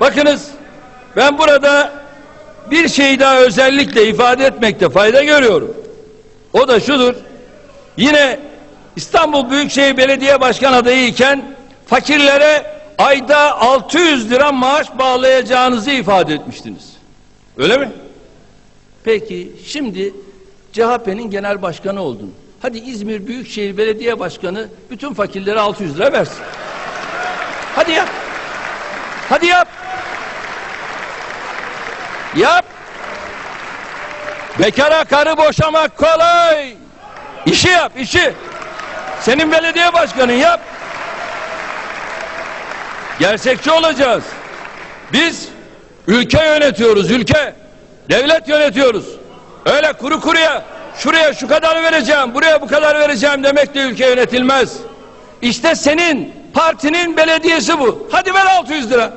Bakınız ben burada bir şeyi daha özellikle ifade etmekte fayda görüyorum. O da şudur. Yine İstanbul Büyükşehir Belediye Başkan adayı iken fakirlere ayda 600 lira maaş bağlayacağınızı ifade etmiştiniz. Öyle mi? Peki şimdi CHP'nin genel başkanı oldun. Hadi İzmir Büyükşehir Belediye Başkanı bütün fakirlere 600 lira versin. Hadi yap. Hadi yap. Yap. Bekara karı boşamak kolay. İşi yap, işi. Senin belediye başkanın yap. Gerçekçi olacağız. Biz ülke yönetiyoruz, ülke. Devlet yönetiyoruz. Öyle kuru kuruya şuraya şu kadar vereceğim, buraya bu kadar vereceğim demekle ülke yönetilmez. İşte senin partinin belediyesi bu. Hadi ver 600 lira.